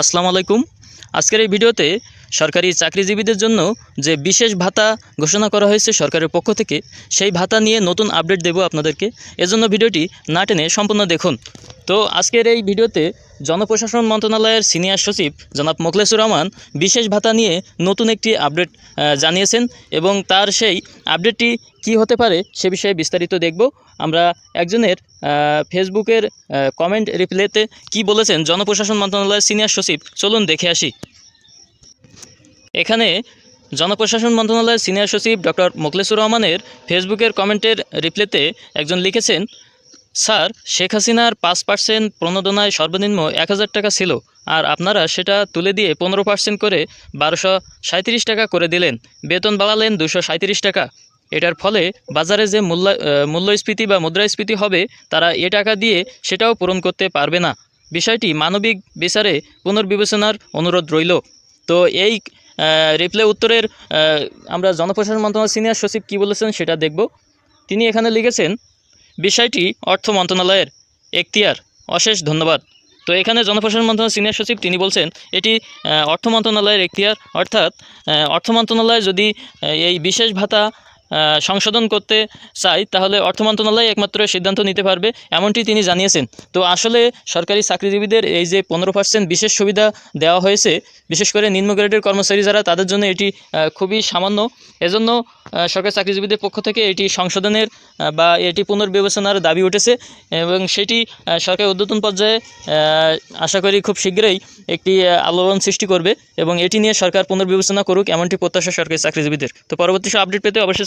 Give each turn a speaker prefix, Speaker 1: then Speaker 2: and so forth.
Speaker 1: আসসালামু আলাইকুম। আজকের এই ভিডিওতে সরকারি চাকরিজীবীদের জন্য যে বিশেষ ভাতা ঘোষণা করা হয়েছে সরকারের পক্ষ থেকে, সেই ভাতা নিয়ে নতুন আপডেট দেব আপনাদেরকে। এজন্য ভিডিওটি না টেনে সম্পূর্ণ দেখুন। তো আজকের এই ভিডিওতে জনপ্রশাসন মন্ত্রণালয়ের সিনিয়র সচিব জনাব মোখলেসুর রহমান বিশেষ ভাতা নিয়ে নতুন একটি আপডেট জানিয়েছেন এবং তার সেই আপডেটটি কি হতে পারে সে বিষয়ে বিস্তারিত দেখব। আমরা একজনের ফেসবুকের কমেন্ট রিপ্লেতে কি বলেছেন জনপ্রশাসন মন্ত্রণালয়ের সিনিয়র সচিব। চলুন দেখে আসি। এখানে জনপ্রশাসন মন্ত্রণালয়ের সিনিয়র সচিব ডক্টর মোখলেসুর রহমানের ফেসবুকের কমেন্টের রিপ্লেতে একজন লিখেছেন স্যার, শেখ হাসিনার পাঁচ পার্সেন্ট প্রণোদনায় সর্বনিম্ন এক হাজার টাকা ছিল আর আপনারা সেটা তুলে দিয়ে পনেরো পার্সেন্ট করে বারোশো সাঁত্রিশ টাকা করে দিলেন। বেতন বাড়ালেন দুশো সাঁত্রিশ টাকা। এটার ফলে বাজারে যে মূল্য মূল্যস্ফীতি বা মুদ্রাস্ফীতি হবে, তারা এ টাকা দিয়ে সেটাও পূরণ করতে পারবে না। বিষয়টি মানবিক বিচারে পুনর্বিবেচনার অনুরোধ রইল। তো এই রিপ্লে উত্তরের আমরা জনপ্রশাসন মন্ত্রণালয় সিনিয়র সচিব কী বলেছেন সেটা দেখব। তিনি এখানে লিখেছেন বিষয়টি অর্থ মন্ত্রণালয়ের এখতিয়ার। অশেষ ধন্যবাদ। তো এখানে জনপ্রশাসন মন্ত্রণালয় সিনিয়র সচিব তিনি বলছেন, এটি অর্থ মন্ত্রণালয়ের এখতিয়ার, অর্থাৎ অর্থ মন্ত্রণালয় যদি এই বিশেষ ভাতা সংশোধন করতে চাই, তাহলে অর্থ মন্ত্রণালয় একমাত্র সিদ্ধান্ত নিতে পারবে, এমনটি তিনি জানিয়েছেন। তো আসলে সরকারি চাকরিজীবীদের এই যে পনেরো পার্সেন্ট বিশেষ সুবিধা দেওয়া হয়েছে, বিশেষ করে নিম্ন গ্রেডের কর্মচারী যারা, তাদের জন্য এটি খুবই সামান্য। এজন্য সরকারি চাকরিজীবীদের পক্ষ থেকে এটি সংশোধনের বা এটি পুনর্বিবেচনার দাবি উঠেছে এবং সেটি সরকারি উদ্বোধন পর্যায়ে আশা করি খুব শীঘ্রই একটি আলোড়ন সৃষ্টি করবে এবং এটি নিয়ে সরকার পুনর্বিবেচনা করুক, এমনটি প্রত্যাশা সরকারি চাকরিজীবীদের। তো পরবর্তী আপডেট পেতে অবশ্যই